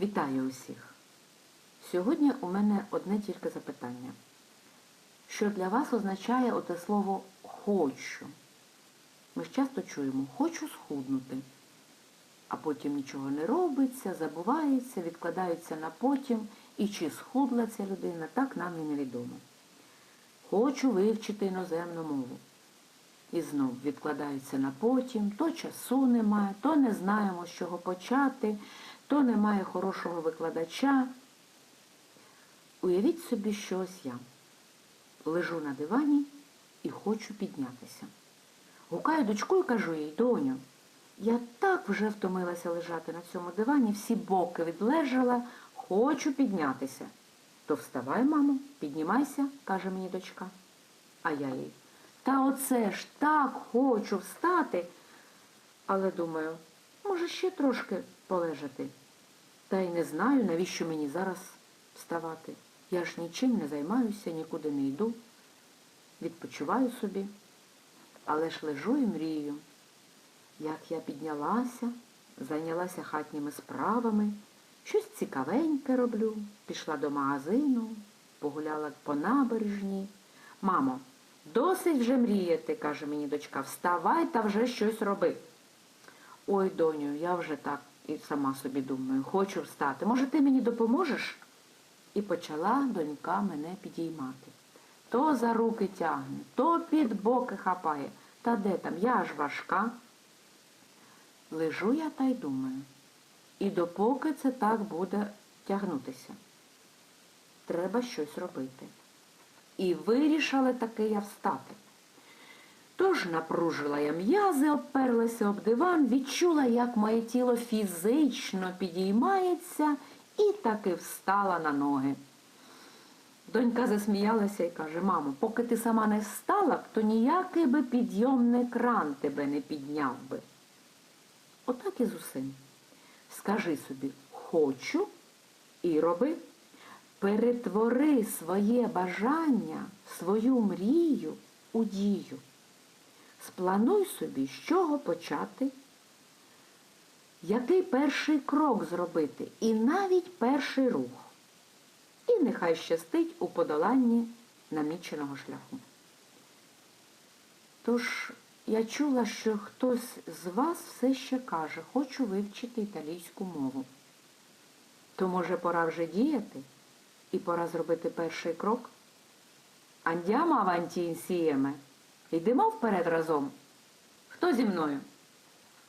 Вітаю усіх! Сьогодні у мене одне тільки запитання. Що для вас означає оте слово хочу? Ми ж часто чуємо хочу схуднути, а потім нічого не робиться, забувається, відкладається на потім, і чи схудла ця людина, так нам і невідомо. Хочу вивчити іноземну мову. І знов відкладається на потім, то часу немає, то не знаємо, з чого почати, то немає хорошого викладача. Уявіть собі, що ось я лежу на дивані і хочу піднятися. Гукаю дочку і кажу їй, доню, я так вже втомилася лежати на цьому дивані, всі боки відлежала, хочу піднятися. То вставай, мамо, піднімайся, каже мені дочка. А я їй. Та оце ж так хочу встати. Але думаю, може ще трошки полежати. Та й не знаю, навіщо мені зараз вставати. Я ж нічим не займаюся, нікуди не йду. Відпочиваю собі, але ж лежу і мрію. Як я піднялася, зайнялася хатніми справами, щось цікавеньке роблю, пішла до магазину, погуляла по набережні. Мамо, досить вже мріяти, каже мені дочка, вставай та вже щось роби. Ой, доню, я вже так і сама собі думаю, хочу встати. Може, ти мені допоможеш? І почала донька мене підіймати. То за руки тягне, то під боки хапає. Та де там, я ж важка. Лежу я та й думаю. І допоки це так буде тягнутися, треба щось робити. І вирішила таки я встати. Тож напружила я м'язи, обперлася об диван, відчула, як моє тіло фізично підіймається, і таки встала на ноги. Донька засміялася і каже, мамо, поки ти сама не встала то ніякий би підйомний кран тебе не підняв би. Отак і з усім. Скажи собі хочу і роби. Перетвори своє бажання, свою мрію у дію. Сплануй собі, з чого почати, який перший крок зробити, і навіть перший рух. І нехай щастить у подоланні наміченого шляху. Тож я чула, що хтось з вас все ще каже, хочу вивчити італійську мову. То, може, пора вже діяти і пора зробити перший крок? Андямо аванті інсієме. Йдемо вперед разом. Хто зі мною?